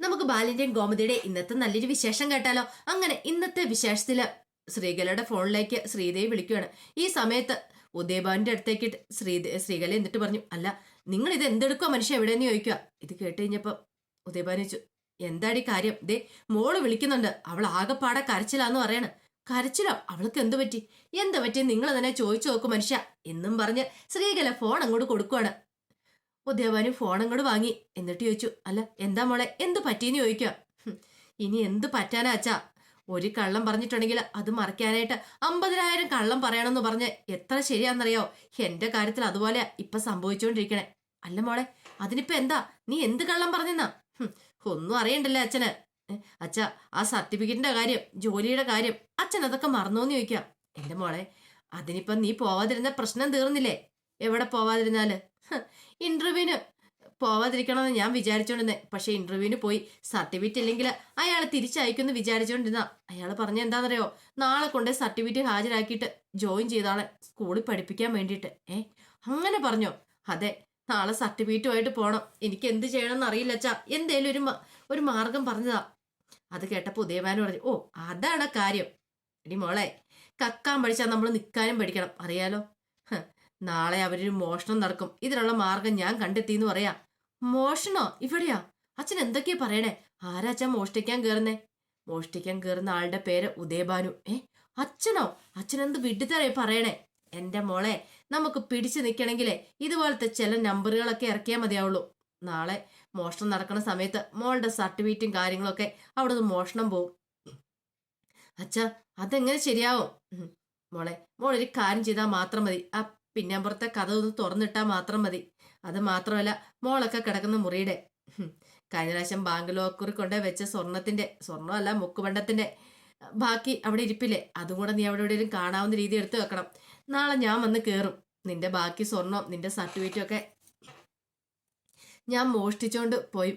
നമുക്ക് ബാലിന്റെയും ഗോമതിയുടെ ഇന്നത്തെ നല്ലൊരു വിശേഷം കേട്ടാലോ? അങ്ങനെ ഇന്നത്തെ വിശേഷത്തിൽ ശ്രീകലയുടെ ഫോണിലേക്ക് ശ്രീദേവി വിളിക്കുകയാണ്. ഈ സമയത്ത് ഉദയഭാവിന്റെ അടുത്തേക്ക് ശ്രീദേ ശ്രീകല എന്നിട്ട് പറഞ്ഞു അല്ല നിങ്ങൾ ഇത് എന്തെടുക്കുക മനുഷ്യ എവിടെയെന്ന് ചോദിക്കുക? ഇത് കേട്ട് കഴിഞ്ഞപ്പോ ഉദയഭാൻ ചോദിച്ചു എന്താടി കാര്യം? ദേ മോൾ വിളിക്കുന്നുണ്ട്. അവൾ ആകെപ്പാടെ കരച്ചിലാന്ന് പറയണ്. കരച്ചിലോ? അവൾക്ക് എന്ത് പറ്റി? എന്ത് പറ്റി നിങ്ങൾ തന്നെ ചോദിച്ചു നോക്കും മനുഷ്യ. എന്നും പറഞ്ഞ് ശ്രീകല ഫോൺ അങ്ങോട്ട് കൊടുക്കുവാണ്. ഉദയഭാനു ഫോൺ അങ്ങോട്ട് വാങ്ങി. എന്നിട്ട് ചോദിച്ചു അല്ല എന്താ മോളെ? എന്ത് പറ്റിയെന്ന് ചോദിക്കുക ഇനി എന്ത് പറ്റാനാ അച്ഛാ? ഒരു കള്ളം പറഞ്ഞിട്ടുണ്ടെങ്കിൽ അത് മറയ്ക്കാനായിട്ട് അമ്പതിനായിരം കള്ളം പറയണമെന്ന് പറഞ്ഞ് എത്ര ശരിയാണെന്നറിയോ? എന്റെ കാര്യത്തിൽ അതുപോലെ ഇപ്പൊ സംഭവിച്ചുകൊണ്ടിരിക്കണേ. അല്ല മോളെ അതിനിപ്പോ എന്താ? നീ എന്ത് കള്ളം പറഞ്ഞെന്നാ? ഒന്നും അറിയണ്ടല്ലേ അച്ഛന്? അച്ഛാ ആ സർട്ടിഫിക്കറ്റിന്റെ കാര്യം ജോലിയുടെ കാര്യം അച്ഛൻ അതൊക്കെ മറന്നോന്ന് ചോദിക്കാം. എന്റെ മോളെ അതിനിപ്പം നീ പോവാതിരുന്ന പ്രശ്നം തീർന്നില്ലേ? എവിടെ പോവാതിരുന്നാൽ? ഇന്റർവ്യൂവിന് പോവാതിരിക്കണമെന്ന് ഞാൻ വിചാരിച്ചോണ്ടിരുന്നേ. പക്ഷെ ഇന്റർവ്യൂവിന് പോയി സർട്ടിഫിക്കറ്റ് ഇല്ലെങ്കിൽ അയാൾ തിരിച്ചയക്കുമെന്ന് വിചാരിച്ചോണ്ടിരുന്ന. അയാൾ പറഞ്ഞ എന്താണെന്നറിയോ? നാളെ കൊണ്ട് സർട്ടിഫിക്കറ്റ് ഹാജരാക്കിയിട്ട് ജോയിൻ ചെയ്താളെ സ്കൂളിൽ പഠിപ്പിക്കാൻ വേണ്ടിയിട്ട്. ഏ അങ്ങനെ പറഞ്ഞോ? അതെ നാളെ സർട്ടിഫിക്കറ്റുമായിട്ട് പോകണം എനിക്ക് എന്ത് ചെയ്യണമെന്ന് അറിയില്ല അച്ഛാ. എന്തേലും ഒരു ഒരു മാർഗം പറഞ്ഞതാ. അത് കേട്ടപ്പോൾ ഉദയവാൻ പറഞ്ഞു ഓ അതാണ് കാര്യം. എടി മോളെ കക്കാൻ പഠിച്ചാൽ നമ്മൾ നിൽക്കാനും പഠിക്കണം അറിയാലോ? നാളെ അവരൊരു മോഷണം നടക്കും. ഇതിനുള്ള മാർഗം ഞാൻ കണ്ടെത്തി എന്ന് പറയാ. മോഷണോ? ഇവിടെയാ? അച്ഛൻ എന്തൊക്കെയാ പറയണേ? ആരാച്ചാ മോഷ്ടിക്കാൻ കയറുന്നേ മോഷ്ടിക്കാൻ കയറുന്ന ആളുടെ പേര് ഉദയഭാനു. ഏ? അച്ഛനോ? അച്ഛനെന്ത് വിഡിത്തറേ പറയണേ? എന്റെ മോളെ നമുക്ക് പിടിച്ചു നിൽക്കണമെങ്കിലേ ഇതുപോലത്തെ ചില നമ്പറുകളൊക്കെ ഇറക്കിയാൽ മതിയാവുള്ളൂ. നാളെ മോഷണം നടക്കുന്ന സമയത്ത് മോളുടെ സർട്ടിഫിക്കറ്റും കാര്യങ്ങളൊക്കെ അവിടെ നിന്ന് മോഷണം പോവും. അച്ഛ അതെങ്ങനെ ശരിയാവും. മോളെ മോളൊരു കാര്യം ചെയ്താൽ മാത്രം മതി. ആ പിന്നാമ്പുറത്തെ കഥ ഒന്ന് തുറന്നിട്ടാൽ മാത്രം മതി. അത് മാത്രമല്ല മോളൊക്കെ കിടക്കുന്ന മുറിയുടെ. കഴിഞ്ഞ പ്രാവശ്യം ബാങ്ക് ലോക്കറി കൊണ്ട് വെച്ച സ്വർണത്തിന്റെ സ്വർണമല്ല മുക്കുപണ്ടത്തിന്റെ ബാക്കി അവിടെ ഇരിപ്പില്ലേ? അതും കൂടെ നീ അവിടെ എവിടെയും കാണാവുന്ന രീതി എടുത്തു വെക്കണം. നാളെ ഞാൻ വന്ന് കയറും നിന്റെ ബാക്കി സ്വർണം നിന്റെ സർട്ടിഫിക്കറ്റും ഒക്കെ ഞാൻ മോഷ്ടിച്ചോണ്ട് പോയി.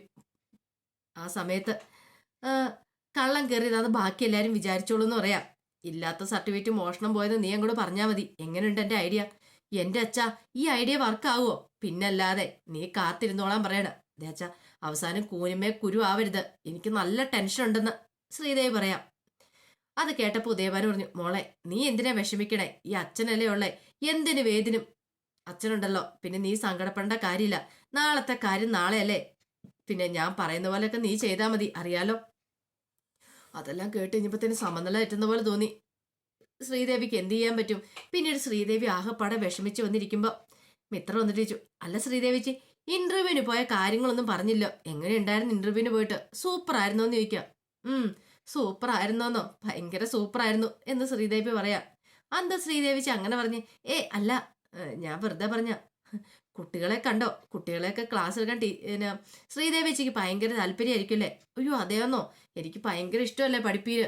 ആ സമയത്ത് കള്ളം കള്ളം കയറിയതാന്ന് ബാക്കി എല്ലാവരും വിചാരിച്ചോളൂ എന്ന് പറയാം. ഇല്ലാത്ത സർട്ടിഫിക്കറ്റ് മോഷണം പോയത് നീ അങ്ങോട്ട് പറഞ്ഞാൽ മതി. എങ്ങനെയുണ്ട് എന്റെ ഐഡിയ? എന്റെ അച്ഛ ഈ ഐഡിയ വർക്കാവോ? പിന്നല്ലാതെ നീ കാത്തിരുന്നോളാൻ പറയണ. ദേ അച്ഛ അവസാനം കൂനുമേ കുരു ആവരുത്. എനിക്ക് നല്ല ടെൻഷൻ ഉണ്ടെന്ന് ശ്രീദേവി പറയാം. അത് കേട്ടപ്പോ ഉദയഭാനു പറഞ്ഞു മോളെ നീ എന്തിനാ വിഷമിക്കണേ? ഈ അച്ഛനല്ലേ ഉള്ളേ. എന്തിനു വേദിനും? അച്ഛനുണ്ടല്ലോ. പിന്നെ നീ സങ്കടപ്പെടേണ്ട കാര്യമില്ല. നാളത്തെ കാര്യം നാളെയല്ലേ. പിന്നെ ഞാൻ പറയുന്ന പോലെയൊക്കെ നീ ചെയ്താൽ മതി. അറിയാലോ? അതെല്ലാം കേട്ട് കഴിഞ്ഞപ്പോഴത്തേന് സമനില എറ്റുന്ന പോലെ തോന്നി. ശ്രീദേവിക്ക് എന്ത് ചെയ്യാൻ പറ്റും? പിന്നീട് ശ്രീദേവി ആകെപ്പാടെ വിഷമിച്ച് വന്നിരിക്കുമ്പോൾ മിത്രം വന്നിട്ട് ചോദിച്ചു അല്ല ശ്രീദേവിച്ച് ഇന്റർവ്യൂവിന് പോയ കാര്യങ്ങളൊന്നും പറഞ്ഞില്ലോ. എങ്ങനെയുണ്ടായിരുന്നു ഇന്റർവ്യൂവിന് പോയിട്ട്? സൂപ്പർ ആയിരുന്നോ എന്ന് ചോദിക്കാം. ഉം സൂപ്പർ ആയിരുന്നോന്നോ? ഭയങ്കര സൂപ്പർ ആയിരുന്നു എന്ന് ശ്രീദേവി പറയാം. എന്താ ശ്രീദേവിച്ച് അങ്ങനെ പറഞ്ഞ് ഏ അല്ല ഞാൻ വെറുതെ പറഞ്ഞ കുട്ടികളെ കണ്ടോ? കുട്ടികളെയൊക്കെ ക്ലാസ് എടുക്കാൻ ടീ പിന്നെ ശ്രീദേവിച്ചിക്ക് ഭയങ്കര താല്പര്യമായിരിക്കും അല്ലേ? അയ്യോ അതെയോന്നോ? എനിക്ക് ഭയങ്കര ഇഷ്ടമല്ലേ പഠിപ്പീര്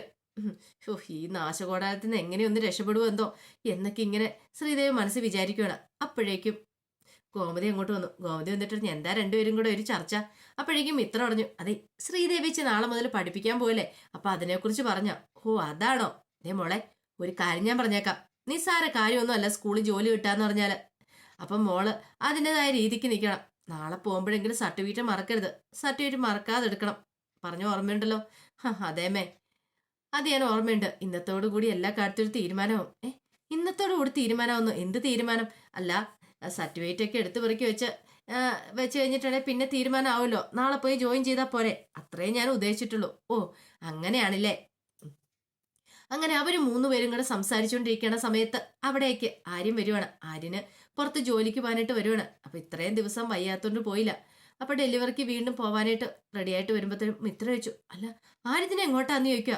ഈ നാശകോടാരത്തിൽ നിന്ന് എങ്ങനെയൊന്ന് രക്ഷപ്പെടുവോ എന്തോ. എന്നൊക്കെ ഇങ്ങനെ ശ്രീദേവി മനസ്സ് വിചാരിക്കുകയാണ് അപ്പോഴേക്കും ഗോമതി അങ്ങോട്ട് വന്നു. ഗോമതി വന്നിട്ട് എന്താ രണ്ടുപേരും കൂടെ ഒരു ചർച്ച? അപ്പോഴേക്കും ഇത്ര പറഞ്ഞു അതെ ശ്രീദേവി വെച്ച് നാളെ മുതൽ പഠിപ്പിക്കാൻ പോയല്ലേ അപ്പൊ അതിനെക്കുറിച്ച് പറഞ്ഞ? ഓ അതാണോ? അതേ മോളെ ഒരു കാര്യം ഞാൻ പറഞ്ഞേക്കാം. നിസ്സാര കാര്യമൊന്നും അല്ല സ്കൂളിൽ ജോലി കിട്ടാന്ന് പറഞ്ഞാൽ. അപ്പം മോൾ അതിന്റെതായ രീതിക്ക് നിൽക്കണം നാളെ പോകുമ്പോഴെങ്കിലും സർട്ടിഫിക്കറ്റ് മറക്കരുത്. സർട്ടിഫിക്കറ്റ് മറക്കാതെ എടുക്കണം പറഞ്ഞ ഓർമ്മയുണ്ടല്ലോ? അതേമേ. അത് ഞാൻ ഓർമ്മയുണ്ട്. ഇന്നത്തോടു കൂടി എല്ലാ കാര്യത്തിലും തീരുമാനവും. ഏ ഇന്നത്തോടു കൂടി തീരുമാനമൊന്നും എന്ത് തീരുമാനം? അല്ല സർട്ടിഫിക്കറ്റ് ഒക്കെ എടുത്തു പെറുക്കി വെച്ച് വെച്ച് കഴിഞ്ഞിട്ടുണ്ടെങ്കിൽ പിന്നെ തീരുമാനമാവുമല്ലോ. നാളെ പോയി ജോയിൻ ചെയ്താൽ പോരെ. അത്രേ ഞാൻ ഉദ്ദേശിച്ചിട്ടുള്ളൂ. ഓ അങ്ങനെയാണല്ലേ. അങ്ങനെ അവർ മൂന്നുപേരും കൂടെ സംസാരിച്ചുകൊണ്ടിരിക്കുന്ന സമയത്ത് അവിടേക്ക് ആര്യം വരുവാണ്. ആര്യന് പുറത്ത് ജോലിക്ക് പോകാനായിട്ട് വരുവാണ്. അപ്പോൾ ഇത്രയും ദിവസം വയ്യാത്തോണ്ട് പോയില്ല. അപ്പോൾ ഡെലിവറിക്ക് വീണ്ടും പോകാനായിട്ട് റെഡിയായിട്ട് വരുമ്പോഴത്തേക്കും മിത്ര ചോദിച്ചു അല്ല ആര്യത്തിനെ എങ്ങോട്ടാന്ന് ചോദിക്കുക?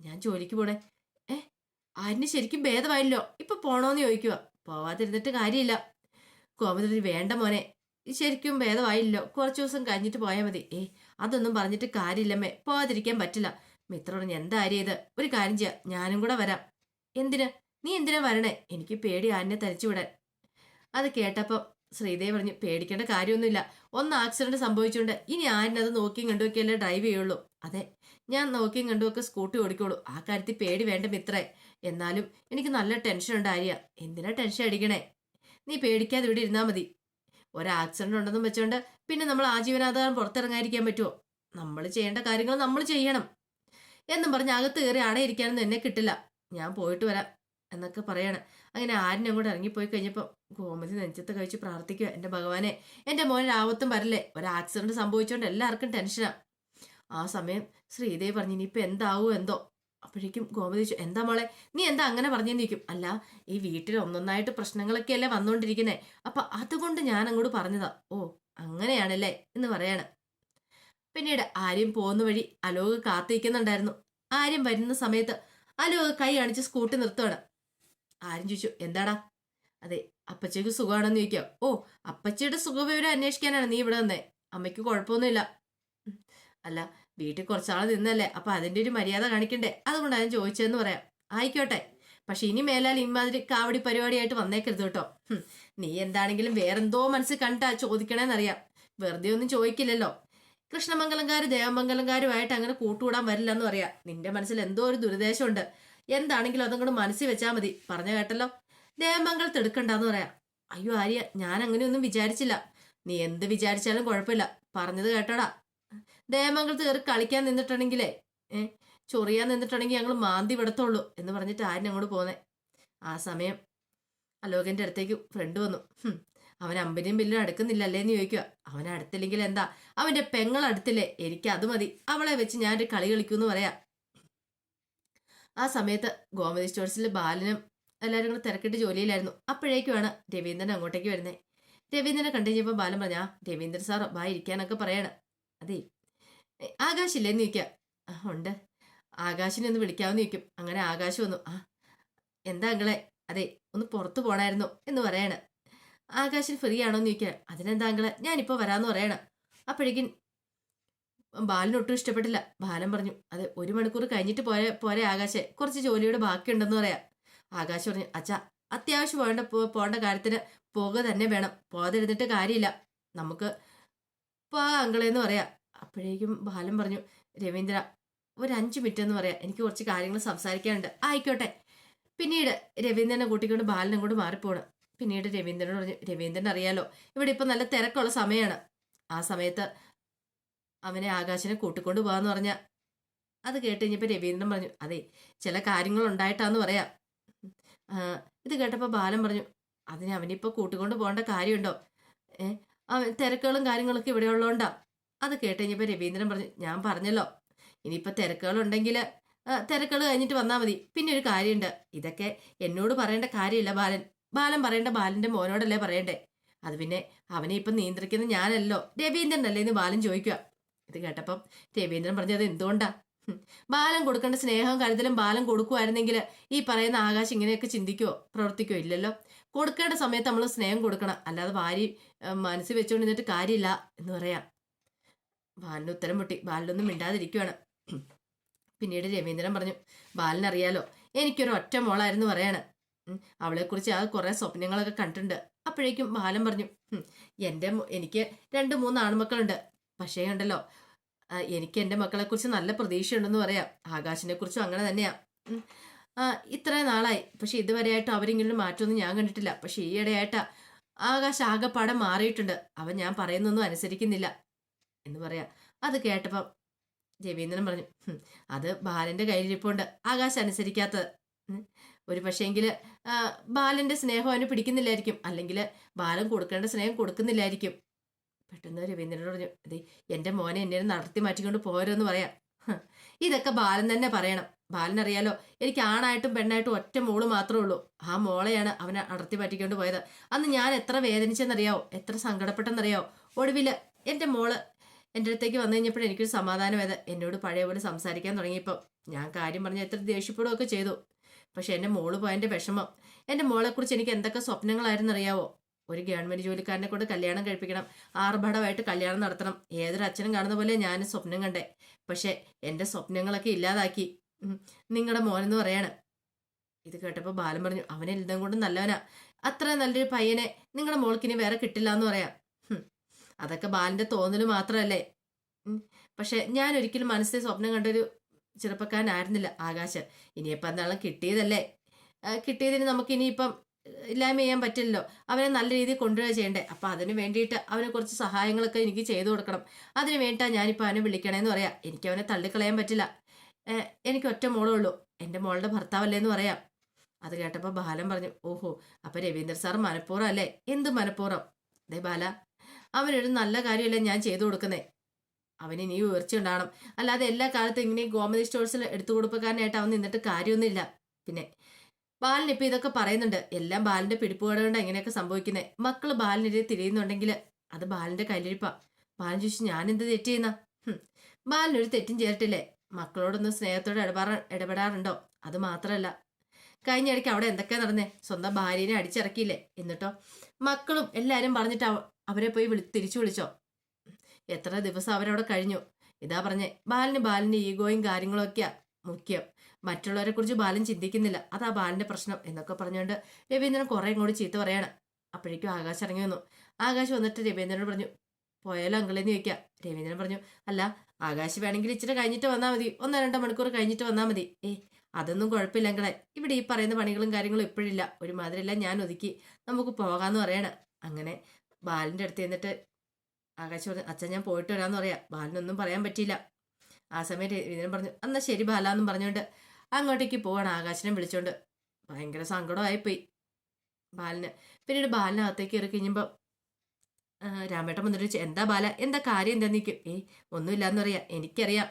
ഞാൻ ജോലിക്ക് പോണേ. ഏ ആരിന് ശരിക്കും ഭേദമായില്ലോ? ഇപ്പൊ പോണോന്ന് ചോദിക്കുക പോവാതിരുന്നിട്ട് കാര്യമില്ല. കോമതി വേണ്ട മോനെ. ശരിക്കും ഭേദമായില്ലോ? കുറച്ച് ദിവസം കഴിഞ്ഞിട്ട് പോയാൽ മതി. ഏ അതൊന്നും പറഞ്ഞിട്ട് കാര്യമില്ലമ്മേ. പോവാതിരിക്കാൻ പറ്റില്ല. മിത്ര ഞാൻ എന്താ ഇത്? ഒരു കാര്യം ചെയ്യാം. ഞാനും കൂടെ വരാം. എന്തിന്? നീ എന്തിനാ വരണേ? എനിക്ക് പേടി ആനെ തരിച്ചു വിടാൻ. അത് കേട്ടപ്പോൾ ശ്രീദേവ് പറഞ്ഞു പേടിക്കേണ്ട കാര്യമൊന്നുമില്ല. ഒന്ന് ആക്സിഡന്റ് സംഭവിച്ചുകൊണ്ട് ഇനി ആരിനത് നോക്കിയും കണ്ടുമൊക്കെയല്ലേ ഡ്രൈവ് ചെയ്യുള്ളൂ. അതെ ഞാൻ നോക്കിയും കണ്ടും ഒക്കെ സ്കൂട്ടി ഓടിക്കോളൂ. ആ കാര്യത്തിൽ പേടി വേണ്ട മിത്രേ. എന്നാലും എനിക്ക് നല്ല ടെൻഷൻ ഉണ്ട് ആര്യ. എന്തിനാ ടെൻഷൻ അടിക്കണേ? നീ പേടിക്കാതെ ഇവിടെ ഇരുന്നാ മതി. ഒരാക്സിഡന്റ് ഉണ്ടെന്നും വെച്ചോണ്ട് പിന്നെ നമ്മൾ ആജീവനാധാരം പുറത്തിറങ്ങാതിരിക്കാൻ പറ്റുമോ നമ്മൾ ചെയ്യേണ്ട കാര്യങ്ങൾ നമ്മൾ ചെയ്യണം. എന്നും പറഞ്ഞ് അകത്ത് കയറി അടയിരിക്കാനൊന്നും എന്നെ കിട്ടില്ല. ഞാൻ പോയിട്ട് വരാം എന്നൊക്കെ പറയാണ്. അങ്ങനെ ആരിനും അങ്ങോട്ട് ഇറങ്ങിപ്പോയി കഴിഞ്ഞപ്പോൾ ഗോമതി നെഞ്ചത്ത് കഴിച്ച് പ്രാർത്ഥിക്കുക എന്റെ ഭഗവാനെ എന്റെ മോൻ ആപത്തും വരല്ലേ? ഒരു ആക്സിഡന്റ് സംഭവിച്ചുകൊണ്ട് എല്ലാവർക്കും ടെൻഷനാ ആ സമയം ശ്രീദേവി പറഞ്ഞു ഇനിയിപ്പോൾ എന്താവോ എന്തോ? അപ്പോഴേക്കും ഗോമതി ചോദിച്ചു എന്താ മോളെ? നീ എന്താ അങ്ങനെ പറഞ്ഞെന്ന് ചോദിക്കും? അല്ല ഈ വീട്ടിൽ ഒന്നൊന്നായിട്ട് പ്രശ്നങ്ങളൊക്കെയല്ലേ വന്നുകൊണ്ടിരിക്കുന്നത് അപ്പം അതുകൊണ്ട് ഞാൻ അങ്ങോട്ട് പറഞ്ഞതാ. ഓ അങ്ങനെയാണല്ലേ? എന്ന് പറയാണ്. പിന്നീട് ആര്യം പോകുന്ന വഴി അലോക് കാത്തിരിക്കുന്നുണ്ടായിരുന്നു. ആര്യം വരുന്ന സമയത്ത് അലോക് കൈ കാണിച്ച് സ്കൂട്ടി നിർത്തുകയാണ് ആര്യം ചോദിച്ചു എന്താടാ? അതെ അപ്പച്ചയ്ക്ക് സുഖമാണെന്ന് ചോദിക്കുക ഓ അപ്പച്ചയുടെ സുഖവിവരം അന്വേഷിക്കാനാണ് നീ ഇവിടെ വന്നേ. അമ്മയ്ക്ക് കുഴപ്പമൊന്നുമില്ല. അല്ല വീട്ടിൽ കുറച്ചാൾ നിന്നല്ലേ അപ്പൊ അതിന്റെ ഒരു മര്യാദ കാണിക്കണ്ടേ? അതുകൊണ്ടാണ് ഞാൻ ചോദിച്ചതെന്ന് പറയാം. ആയിക്കോട്ടെ. പക്ഷെ ഇനി മേലാൽ ഇമാതിരി കാവടി പരിപാടിയായിട്ട് വന്നേക്കരുത് കേട്ടോ. നീ എന്താണെങ്കിലും വേറെന്തോ മനസ്സിൽ കണ്ടാ ചോദിക്കണേന്നറിയാം. വെറുതെ ഒന്നും ചോദിക്കില്ലല്ലോ. കൃഷ്ണമംഗലംകാര് ദേവമംഗലംകാരുമായിട്ട് അങ്ങനെ കൂട്ടുകൂടാൻ വരില്ല എന്ന് പറയാം. നിന്റെ മനസ്സിൽ എന്തോ ഒരു ദുരുദ്ദേശമുണ്ട് എന്താണെങ്കിലും അതങ്ങോട്ട് മനസ്സിൽ വെച്ചാൽ മതി. പറഞ്ഞു കേട്ടല്ലോ? ദേവമംഗലത്ത് എടുക്കണ്ടെന്ന് പറയാം. അയ്യോ ആര്യ ഞാൻ അങ്ങനെയൊന്നും വിചാരിച്ചില്ല. നീ എന്ത് വിചാരിച്ചാലും കുഴപ്പമില്ല. പറഞ്ഞത് കേട്ടോടാ. ദേവമംഗലത്ത് കയറി കളിക്കാൻ നിന്നിട്ടുണ്ടെങ്കിലേ ഏഹ് ചൊറിയാൻ നിന്നിട്ടുണ്ടെങ്കിൽ ഞങ്ങൾ മാന്തി വിടത്തുള്ളൂ എന്ന് പറഞ്ഞിട്ട് ആരും അങ്ങോട്ട് പോന്നെ. ആ സമയം അലോകന്റെ അടുത്തേക്ക് ഫ്രണ്ട് വന്നു. അവൻ അമ്പനിയും ബില്ലും അടുക്കുന്നില്ലല്ലേ എന്ന് ചോദിക്കുക അവൻ അടുത്തില്ലെങ്കിൽ എന്താ? അവന്റെ പെങ്ങൾ അടുത്തില്ലേ? എനിക്ക് അത് മതി. അവളെ വെച്ച് ഞാനൊരു കളി കളിക്കൂ എന്ന് പറയാം. ആ സമയത്ത് ഗോമതി സ്റ്റോഴ്സിൽ ബാലനും എല്ലാവരും കൂടെ തിരക്കിട്ട് ജോലിയിലായിരുന്നു. അപ്പോഴേക്കുമാണ് രവീന്ദ്രൻ അങ്ങോട്ടേക്ക് വരുന്നത് രവീന്ദ്രനെ കണ്ടു കഴിഞ്ഞപ്പോൾ ബാലൻ പറഞ്ഞാ രവീന്ദ്രൻ സാർ ബാ ഇരിക്കാനൊക്കെ പറയാണ്. അതെ. ആകാശില്ലേ? എന്ന് ചോദിക്കാം. "ആ, ഉണ്ട്. ആകാശിനെ ഒന്ന് വിളിക്കാമെന്ന് ചോദിക്കും. അങ്ങനെ ആകാശം വന്നു. ആ എന്താ അങ്കളെ? അതെ ഒന്ന് പുറത്തു പോണായിരുന്നു എന്ന് പറയണ. ആകാശിന് ഫ്രീ ആണോ എന്ന് ചോദിക്കുക അതിനെന്താ അങ്കളെ? ഞാനിപ്പോൾ വരാമെന്ന് പറയണം. അപ്പോഴേക്കും ബാലിനൊട്ടും ഇഷ്ടപ്പെട്ടില്ല. ബാലൻ പറഞ്ഞു അതെ ഒരു മണിക്കൂർ കഴിഞ്ഞിട്ട് പോരെ പോരെ ആകാശെ. കുറച്ച് ജോലിയുടെ ബാക്കിയുണ്ടെന്ന് പറയാം. ആകാശ് പറഞ്ഞു അച്ഛാ അത്യാവശ്യം വേണ്ട പോകേണ്ട കാര്യത്തിന് പോകുക തന്നെ വേണം. പോകാതിരുന്നിട്ട് കാര്യമില്ല. നമുക്ക് പോ അങ്കളെന്ന് പറയാം. അപ്പോഴേക്കും ബാലൻ പറഞ്ഞു രവീന്ദ്ര ഒരു അഞ്ച് മിനിറ്റ് എന്ന് പറയാം. എനിക്ക് കുറച്ച് കാര്യങ്ങൾ സംസാരിക്കാനുണ്ട്. ആയിക്കോട്ടെ. പിന്നീട് രവീന്ദ്രനെ കൂട്ടിക്കൊണ്ട് ബാലനെ കൊണ്ട് മാറിപ്പോണ്. പിന്നീട് രവീന്ദ്രനോട് പറഞ്ഞു രവീന്ദ്രൻ അറിയാലോ ഇവിടെ ഇപ്പം നല്ല തിരക്കുള്ള സമയമാണ് ആ സമയത്ത് അവനെ ആകാശിനെ കൂട്ടിക്കൊണ്ട് പോകാന്ന് പറഞ്ഞ. അത് കേട്ട് കഴിഞ്ഞപ്പോൾ രവീന്ദ്രൻ പറഞ്ഞു അതെ ചില കാര്യങ്ങൾ ഉണ്ടായിട്ടാന്ന് പറയാം ഇത് കേട്ടപ്പോൾ ബാലൻ പറഞ്ഞു അതിന് അവനിപ്പോൾ കൂട്ടിക്കൊണ്ട് പോകേണ്ട കാര്യമുണ്ടോ? ഏ അവൻ തിരക്കുകളും കാര്യങ്ങളൊക്കെ ഇവിടെ ഉള്ളതുകൊണ്ടാണ് അത് കേട്ട് കഴിഞ്ഞപ്പോൾ രവീന്ദ്രൻ പറഞ്ഞു ഞാൻ പറഞ്ഞല്ലോ. ഇനിയിപ്പോൾ തിരക്കുകളുണ്ടെങ്കിൽ തിരക്കുകൾ കഴിഞ്ഞിട്ട് വന്നാൽ മതി. പിന്നെ ഒരു കാര്യമുണ്ട് ഇതൊക്കെ എന്നോട് പറയേണ്ട കാര്യമില്ല ബാലൻ. ബാലൻ പറയേണ്ട ബാലന്റെ മോനോടല്ലേ പറയണ്ടേ? അത് പിന്നെ അവനെ ഇപ്പം നിയന്ത്രിക്കുന്നത് ഞാനല്ലോ. രവീന്ദ്രനല്ലേ എന്ന് ബാലൻ ചോദിക്കുക. ഇത് കേട്ടപ്പം രവീന്ദ്രൻ പറഞ്ഞത് എന്തുകൊണ്ടാ? ബാലം കൊടുക്കേണ്ട സ്നേഹവും കരുതലും ബാലൻ കൊടുക്കുമായിരുന്നെങ്കിൽ ഈ പറയുന്ന ആകാശം ഇങ്ങനെയൊക്കെ ചിന്തിക്കുവോ? പ്രവർത്തിക്കുവോ? ഇല്ലല്ലോ. കൊടുക്കേണ്ട സമയത്ത് നമ്മൾ സ്നേഹം കൊടുക്കണം. അല്ലാതെ ഭാര്യ മനസ്സിൽ വെച്ചുകൊണ്ട് നിന്നിട്ട് കാര്യമില്ല എന്ന് പറയാം. ബാലിന് ഉത്തരം പൊട്ടി. ബാലിനൊന്നും മിണ്ടാതിരിക്കുവാണ്. പിന്നീട് രവീന്ദ്രൻ പറഞ്ഞു ബാലിനറിയാലോ എനിക്കൊരു ഒറ്റ മോളായിരുന്നു പറയാണ്. അവളെക്കുറിച്ച് ആ കുറേ സ്വപ്നങ്ങളൊക്കെ കണ്ടിട്ടുണ്ട്. അപ്പോഴേക്കും ബാലൻ പറഞ്ഞു എന്റെ എനിക്ക് രണ്ട് മൂന്ന് ആൺമക്കളുണ്ട്. പക്ഷേ ഉണ്ടല്ലോ എനിക്ക് എന്റെ മക്കളെക്കുറിച്ച് നല്ല പ്രതീക്ഷയുണ്ടെന്ന് പറയാം. ആകാശിനെ കുറിച്ചും അങ്ങനെ തന്നെയാ. ഉം. ആ, ഇത്രയും നാളായി. പക്ഷെ ഇതുവരെയായിട്ടും അവരിങ്ങനെ മാറ്റമൊന്നും ഞാൻ കണ്ടിട്ടില്ല. പക്ഷെ ഈയിടെയായിട്ട് ആകാശ് ആകെപ്പാടെ മാറിയിട്ടുണ്ട്. അവൻ ഞാൻ പറയുന്നൊന്നും അനുസരിക്കുന്നില്ല എന്ന് പറയാ. അത് കേട്ടപ്പം രവീന്ദ്രൻ പറഞ്ഞു അത് ബാലന്റെ കയ്യിലിരിപ്പുണ്ട്. ആകാശ് അനുസരിക്കാത്തത്. ഒരു പക്ഷേങ്കിൽ ബാലന്റെ സ്നേഹം അവന് പിടിക്കുന്നില്ലായിരിക്കും. അല്ലെങ്കിൽ ബാലൻ കൊടുക്കേണ്ട സ്നേഹം കൊടുക്കുന്നില്ലായിരിക്കും. പെട്ടെന്ന് രവീന്ദ്രൻ പറഞ്ഞു അതെ എന്റെ മോനെ എന്നെ നടത്തി മാറ്റിക്കൊണ്ട് പോരെന്ന് പറയാം. ഇതൊക്കെ ബാലൻ തന്നെ പറയണം. ബാലൻ അറിയാലോ എനിക്ക് ആണായിട്ടും പെണ്ണായിട്ടും ഒറ്റ മോൾ മാത്രമേ ഉള്ളൂ. ആ മോളെയാണ് അവനെ അടർത്തി പറ്റിക്കൊണ്ട് പോയത്. അന്ന് ഞാൻ എത്ര വേദനിച്ചെന്നറിയാവോ? എത്ര സങ്കടപ്പെട്ടെന്നറിയാവോ? ഒടുവിൽ എന്റെ മോൾ എന്റെ അടുത്തേക്ക് വന്നു കഴിഞ്ഞപ്പോൾ എനിക്കൊരു സമാധാനമായത് എന്നോട് പഴയ പോലെ സംസാരിക്കാൻ തുടങ്ങിയപ്പോൾ ഞാൻ കാര്യം പറഞ്ഞ് എത്ര ദേഷ്യപ്പെടുകയൊക്കെ ചെയ്തു. പക്ഷെ എന്റെ മോൾ പോയതിന്റെ വിഷമം എന്റെ മോളെക്കുറിച്ച് എനിക്ക് എന്തൊക്കെ സ്വപ്നങ്ങളായിരുന്നു അറിയാവോ ഒരു ഗവൺമെന്റ് ജോലിക്കാരനെ കൊണ്ട് കല്യാണം കഴിപ്പിക്കണം. ആർഭാടമായിട്ട് കല്യാണം നടത്തണം. ഏതൊരു അച്ഛനും കാണുന്ന പോലെ ഞാൻ സ്വപ്നം കണ്ടേ. പക്ഷെ എന്റെ സ്വപ്നങ്ങളൊക്കെ ഇല്ലാതാക്കി. നിങ്ങളുടെ മോനെന്ന് പറയാണ്. ഇത് കേട്ടപ്പോൾ ബാലൻ പറഞ്ഞു അവനെ എല്ലാം കൊണ്ടും നല്ലവനാ. അത്ര നല്ലൊരു പയ്യനെ നിങ്ങളുടെ മോൾക്കിനി വേറെ കിട്ടില്ല എന്ന് പറയാം അതൊക്കെ ബാലന്റെ തോന്നൽ മാത്രമല്ലേ. പക്ഷെ ഞാൻ ഒരിക്കലും മനസ്സിൽ സ്വപ്നം കണ്ടൊരു ചെറുപ്പക്കാരനായിരുന്നില്ല ആകാശ്. ഇനിയിപ്പം എന്തായാലും കിട്ടിയതല്ലേ? കിട്ടിയതിന് നമുക്ക് ഇനിയിപ്പം ഇല്ലായ്മ ചെയ്യാൻ പറ്റില്ലല്ലോ. അവനെ നല്ല രീതിയിൽ കൊണ്ടുവരിക ചെയ്യണ്ടേ. അപ്പം അതിന് വേണ്ടിയിട്ട് അവന് കുറച്ച് സഹായങ്ങളൊക്കെ എനിക്ക് ചെയ്തു കൊടുക്കണം. അതിന് വേണ്ടിയിട്ടാണ് ഞാനിപ്പോൾ അവനെ വിളിക്കണേന്ന് പറയാം. എനിക്ക് അവനെ തള്ളിക്കളയാൻ പറ്റില്ല. എനിക്ക് ഒറ്റ മോളേ ഉള്ളൂ. എന്റെ മോളുടെ ഭർത്താവല്ലേ എന്ന് പറയാം. അത് കേട്ടപ്പോൾ ബാലൻ പറഞ്ഞു ഓഹോ അപ്പം രവീന്ദ്ര സാർ മനഃപൂർവം അല്ലേ? എന്ത് മനഃപൂർവം? ദേ ബാല അവനൊരു നല്ല കാര്യമല്ലേ ഞാൻ ചെയ്തു കൊടുക്കുന്നേ? അവന് ഇനി ഉയർച്ച ഉണ്ടാവണം. അല്ലാതെ എല്ലാ കാലത്തും ഇങ്ങനെ ഗോമതി സ്റ്റോഴ്സിൽ എടുത്തു കൊടുപ്പക്കാരനായിട്ട് അവൻ നിന്നിട്ട് കാര്യമൊന്നുമില്ല. പിന്നെ ബാലൻ ഇപ്പൊ ഇതൊക്കെ പറയുന്നുണ്ട്. എല്ലാം ബാലിന്റെ പിടിപ്പുകേട് കൊണ്ട് എങ്ങനെയൊക്കെ സംഭവിക്കുന്നത് മക്കൾ ബാലിനെതിരെ തിരിയുന്നുണ്ടെങ്കിൽ അത് ബാലിന്റെ കയ്യിലിരിപ്പാ. ബാലൻ ചോദിച്ചു ഞാൻ എന്ത് തെറ്റ് ചെയ്യുന്ന? ബാലിനൊരു തെറ്റും ചെയ്തിട്ടില്ലേ? മക്കളോടൊന്ന് സ്നേഹത്തോടെ ഇടപെടാ ഇടപെടാറുണ്ടോ? അത് മാത്രമല്ല കഴിഞ്ഞ ഇടയ്ക്ക് അവിടെ എന്തൊക്കെയാ നടന്നേ? സ്വന്തം ഭാര്യനെ അടിച്ചിറക്കിയില്ലേ? എന്നിട്ടോ? മക്കളും എല്ലാരും പറഞ്ഞിട്ട് അവരെ പോയി വിളി തിരിച്ചു വിളിച്ചോ? എത്ര ദിവസം അവരവിടെ കഴിഞ്ഞു. ഇതാ പറഞ്ഞേ ബാലിന് ബാലിന്റെ ഈഗോയും കാര്യങ്ങളും ഒക്കെയാ മുഖ്യം. മറ്റുള്ളവരെ കുറിച്ച് ബാലൻ ചിന്തിക്കുന്നില്ല. അത് ആ ബാലന്റെ പ്രശ്നം എന്നൊക്കെ പറഞ്ഞുകൊണ്ട് രവീന്ദ്രൻ കുറെ ഇങ്ങോട്ട് ചീത്ത പറയാണ്. അപ്പോഴേക്കും ആകാശ് ഇറങ്ങി വന്നു. ആകാശ് വന്നിട്ട് രവീന്ദ്രനോട് പറഞ്ഞു പോയാലോ അങ്കിളെന്ന് ചോദിക്കാം? രവീന്ദ്രൻ പറഞ്ഞു അല്ല ആകാശ് വേണമെങ്കിൽ ഇച്ചിരി കഴിഞ്ഞിട്ട് വന്നാൽ മതി. ഒന്നോ രണ്ടോ മണിക്കൂർ കഴിഞ്ഞിട്ട് വന്നാൽ മതി. ഏ അതൊന്നും കുഴപ്പമില്ല അങ്കിളെ. ഇവിടെ ഈ പറയുന്ന പണികളും കാര്യങ്ങളും ഇപ്പോഴില്ല ഒരുമാതിരിയെല്ലാം ഞാൻ ഒതുക്കി നമുക്ക് പോകാമെന്ന് പറയണം. അങ്ങനെ ബാലിന്റെ അടുത്ത് നിന്നിട്ട് ആകാശ് പറഞ്ഞു അച്ഛൻ ഞാൻ പോയിട്ട് വരാമെന്ന് പറയാം. ബാലിനൊന്നും പറയാൻ പറ്റിയില്ല. ആ സമയം രവീന്ദ്രൻ പറഞ്ഞു എന്നാൽ ശരി ബാല എന്നും പറഞ്ഞുകൊണ്ട് അങ്ങോട്ടേക്ക് പോവാണ് ആകാശനെ വിളിച്ചോണ്ട്. ഭയങ്കര സങ്കടമായിപ്പോയി ബാലന്. പിന്നീട് ബാലിനകത്തേക്ക് കയറി കഴിഞ്ഞപ്പോൾ രാമേട്ടൻ വന്നിട്ട് എന്താ ബാല? എന്താ കാര്യം? എന്താ നിൽക്കും ഏയ് ഒന്നുമില്ലാന്ന് പറയാം. എനിക്കറിയാം.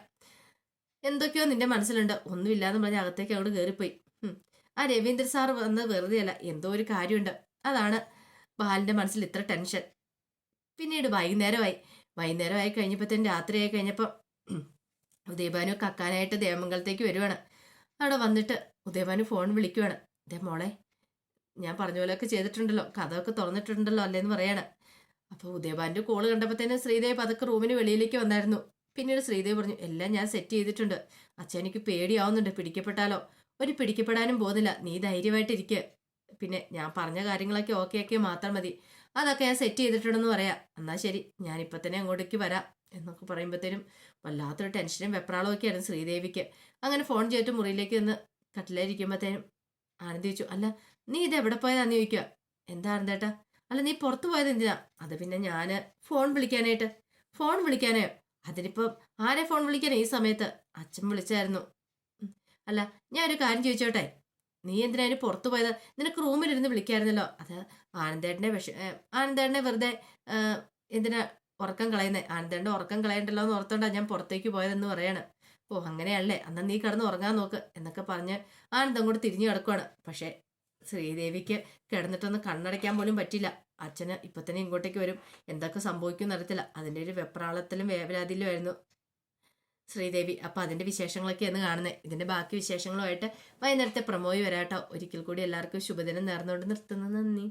എന്തൊക്കെയോ നിന്റെ മനസ്സിലുണ്ട്. ഒന്നുമില്ലാന്ന് പറഞ്ഞ് അകത്തേക്ക് അവിടെ കയറിപ്പോയി. ആ രവീന്ദ്ര സാർ വന്ന് വെറുതെ അല്ല എന്തോ ഒരു കാര്യമുണ്ട്. അതാണ് ബാലിന്റെ മനസ്സിൽ ഇത്ര ടെൻഷൻ. പിന്നീട് വൈകുന്നേരമായി. വൈകുന്നേരമായി കഴിഞ്ഞപ്പോഴത്തേന് രാത്രിയായി കഴിഞ്ഞപ്പോൾ ഉദയഭാനു കക്കാനായിട്ട് ദേവമംഗലത്തേക്ക് വരുവാണ്. അവിടെ വന്നിട്ട് ഉദയഭാനു ഫോൺ വിളിക്കുവാണ്. ദേ മോളെ ഞാൻ പറഞ്ഞ പോലെയൊക്കെ ചെയ്തിട്ടുണ്ടല്ലോ കഥയൊക്കെ തുറന്നിട്ടുണ്ടല്ലോ അല്ലേന്ന് പറയാണ്. അപ്പോൾ ഉദയഭാന്റെ കോൾ കണ്ടപ്പോഴത്തേനും ശ്രീദേവ് അതൊക്കെ റൂമിന് വെളിയിലേക്ക് വന്നായിരുന്നു. പിന്നീട് ശ്രീദേവ് പറഞ്ഞു എല്ലാം ഞാൻ സെറ്റ് ചെയ്തിട്ടുണ്ട്. അച്ഛൻ എനിക്ക് പേടിയാവുന്നുണ്ട് പിടിക്കപ്പെട്ടാലോ? ഒരു പിടിക്കപ്പെടാനും പോകുന്നില്ല. നീ ധൈര്യമായിട്ടിരിക്കുക പിന്നെ ഞാൻ പറഞ്ഞ കാര്യങ്ങളൊക്കെ ഓക്കെ ആക്കിയാൽ മാത്രം മതി. അതൊക്കെ ഞാൻ സെറ്റ് ചെയ്തിട്ടുണ്ടെന്ന് പറയാം. എന്നാൽ ശരി ഞാനിപ്പോൾ തന്നെ അങ്ങോട്ടേക്ക് വരാം എന്നൊക്കെ പറയുമ്പോഴത്തേനും വല്ലാത്തൊരു ടെൻഷനും വെപ്രാളവും ഒക്കെയായിരുന്നു ശ്രീദേവിക്ക്. അങ്ങനെ ഫോൺ ചെയ്തിട്ട് മുറിയിലേക്ക് നിന്ന് കട്ടിലായിരിക്കുമ്പോഴത്തേനും ആനന്ദി ചോദിച്ചു അല്ല നീ ഇത് എവിടെ പോയതാന്ന് ചോദിക്കുക എന്താ ആനന്ദേട്ടാ അല്ല നീ പുറത്തു പോയത് എന്തിനാ? അത് പിന്നെ ഞാൻ ഫോൺ വിളിക്കാനായിട്ട്. ഫോൺ വിളിക്കാനോ അതിനിപ്പം ആരെ ഫോൺ വിളിക്കാനോ ഈ സമയത്ത് അച്ഛൻ വിളിച്ചായിരുന്നു. അല്ല ഞാൻ ഒരു കാര്യം ചോദിച്ചോട്ടെ? നീ എന്തിനാ അതിന് പുറത്തു പോയത്? നിനക്ക് റൂമിലിരുന്ന് വിളിക്കായിരുന്നല്ലോ. അത് ആനന്ദേട്ടനെ വിഷ ആനന്ദേട്ടനെ വെറുതെ എന്തിനാ ഉറക്കം കളയുന്നത് ആനന്ദേട്ടന്റെ ഉറക്കം കളയണ്ടല്ലോ എന്ന് ഓർത്തോണ്ടാണ് ഞാൻ പുറത്തേക്ക് പോയതെന്ന് പറയാണ്. ഓ അങ്ങനെയല്ലേ. അന്ന് നീ കിടന്ന് ഉറങ്ങാൻ നോക്ക് എന്നൊക്കെ പറഞ്ഞ് ആനന്ദം കൂടെ തിരിഞ്ഞു കിടക്കുവാണ്. പക്ഷേ ശ്രീദേവിക്ക് കിടന്നിട്ടൊന്ന് കണ്ണടയ്ക്കാൻ പോലും പറ്റില്ല. അച്ഛന് ഇപ്പൊ തന്നെ ഇങ്ങോട്ടേക്ക് വരും. എന്തൊക്കെ സംഭവിക്കും എന്നറിയത്തില്ല അതിന്റെ ഒരു വെപ്രാളത്തിലും വേവലാതിയിലും ആയിരുന്നു. ശ്രീദേവി. അപ്പൊ അതിന്റെ വിശേഷങ്ങളൊക്കെ എന്ന് കാണുന്നത് ഇതിന്റെ ബാക്കി വിശേഷങ്ങളുമായിട്ട് വൈകുന്നേരത്തെ പ്രമോയി വരാട്ടോ. ഒരിക്കൽ കൂടി എല്ലാവർക്കും ശുഭദിനം നേർന്നുകൊണ്ട് നിർത്തുന്നു. നന്ദി.